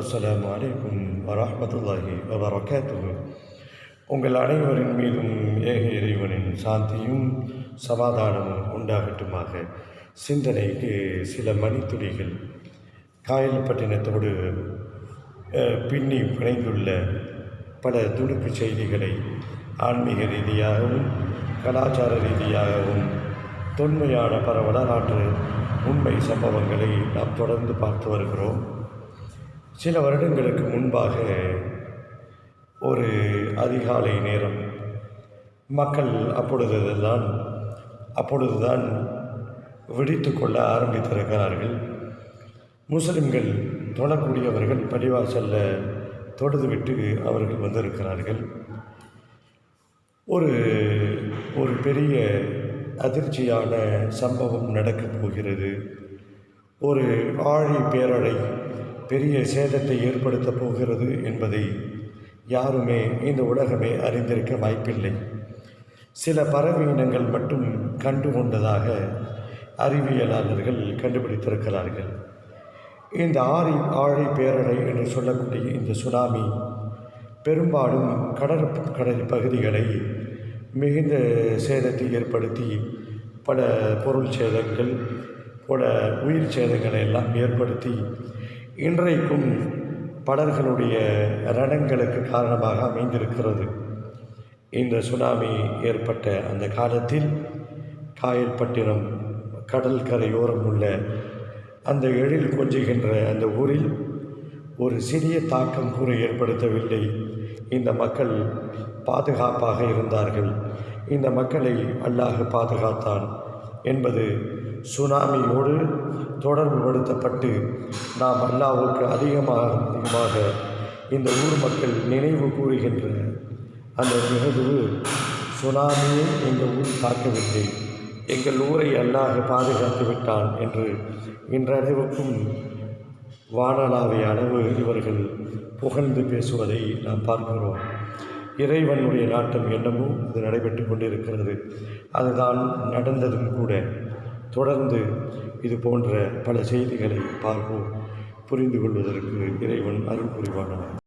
அஸ்லாம் வலைக்கும் வரமத்துல்லாஹி வபரகாத்துஹு உங்கள் அனைவரின் மீதும் ஏக இறைவனின் சாந்தியும் சமாதானமும் உண்டாகட்டுமாக. சிந்தனைக்கு சில மணித்துளிகள். காயல்பட்டினத்தோடு பின்னி பிணைந்துள்ள பல துடுப்புச் செய்திகளை ஆன்மீக ரீதியாகவும் கலாச்சார ரீதியாகவும் தொன்மையான பல வரலாற்று உண்மை சம்பவங்களை நாம் தொடர்ந்து பார்த்து வருகிறோம். சில வருடங்களுக்கு முன்பாக ஒரு அதிகாலை நேரம் மக்கள் அப்பொழுதுதான் அப்பொழுதுதான் விழித்து கொள்ள ஆரம்பித்திருக்கிறார்கள். முஸ்லிம்கள் தொழக்கூடியவர்கள் பள்ளிவாசல்ல தொடுதுவிட்டு அவர்கள் வந்திருக்கிறார்கள். ஒரு ஒரு பெரிய அதிர்ச்சியான சம்பவம் நடக்கப் போகிறது. ஒரு ஆழி பேரழை பெரிய சேதத்தை ஏற்படுத்தப் போகிறது என்பதை யாருமே இந்த உலகமே அறிந்திருக்க வாய்ப்பில்லை. சில பறவை இனங்கள் மட்டும் கண்டு கொண்டதாக அறிவியலாளர்கள் கண்டுபிடித்திருக்கிறார்கள். இந்த ஆரி ஆழி பேரலை என்று சொல்லக்கூடிய இந்த சுனாமி பெரும்பாலும் கடற் கடல் பகுதிகளை மிகுந்த சேதத்தை ஏற்படுத்தி பல பொருள் சேதங்கள் பல உயிர் சேதங்களை எல்லாம் ஏற்படுத்தி இன்றைக்கும் படர்களுடைய ரணங்களுக்கு காரணமாக அமைந்திருக்கிறது. இந்த சுனாமி ஏற்பட்ட அந்த காலத்தில் காயல்பட்டினம் கடல் கரையோரம் உள்ள அந்த எழில் கொஞ்சுகின்ற அந்த ஊரில் ஒரு சிறிய தாக்கம் கூட ஏற்படுத்தவில்லை. இந்த மக்கள் பாதுகாப்பாக இருந்தார்கள். இந்த மக்களை அல்லாஹ் பாதுகாத்தான் என்பது சுனாமியோடு தொடர்புபடுத்தப்பட்டு நாம் அல்லாவுக்கு அதிகமாக அதிகமாக இந்த ஊர் மக்கள் நினைவு கூறுகின்ற அந்த நிகழ்வு சுனாமியை எங்கள் ஊர் தாக்கவில்லை எங்கள் ஊரை அல்லாஹ் பாதுகாத்து விட்டான் என்று இன்றளவுக்கும் வானளாவிய அளவு இவர்கள் புகழ்ந்து பேசுவதை நாம் பார்க்கிறோம். இறைவனுடைய நாட்டம் என்னமோ அது நடைபெற்று கொண்டிருக்கிறது. அதுதான் நடந்ததும் கூட. தொடர்ந்து இது போன்ற பல செய்திகளை பார்ப்போம். புரிந்து கொள்வதற்கு இறைவன் அருள் புரிவானார்